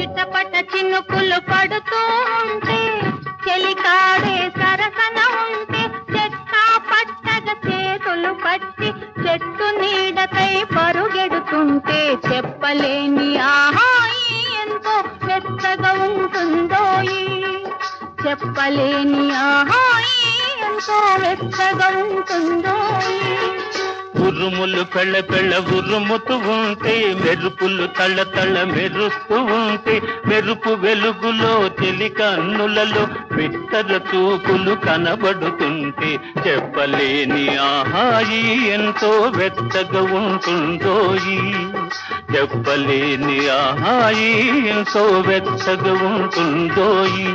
చిటపట చినుకులు పడుతూ ఉంటే చెలికాడే సరసన ఉంటే చెత్త పట్టగ చేతులు పట్టి చెట్టు నీడకై పరుగెడుతుంటే చెప్పలేని ఆహాయి ఎంతో వెచ్చగా ఉంటుందో చెప్పలేని ఆహాయి ఎంతో వెచ్చగా ఉంటుందో ఉరుములు పెళ్ళ పెళ్ళ ఉరుముతూ ఉంటే మెరుపులు తళ్ళ తళ్ళ మెరుస్తూ ఉంటే మెరుపు వెలుగులో చెలి కన్నులలో బిత్తర చూపులు కనబడుతుంటే చెప్పలేని ఆహాయి ఎంతో వెచ్చగా ఉంటుందోయి. చెప్పలేని ఆహాయి ఎంతో వెచ్చగా ఉంటుందోయి.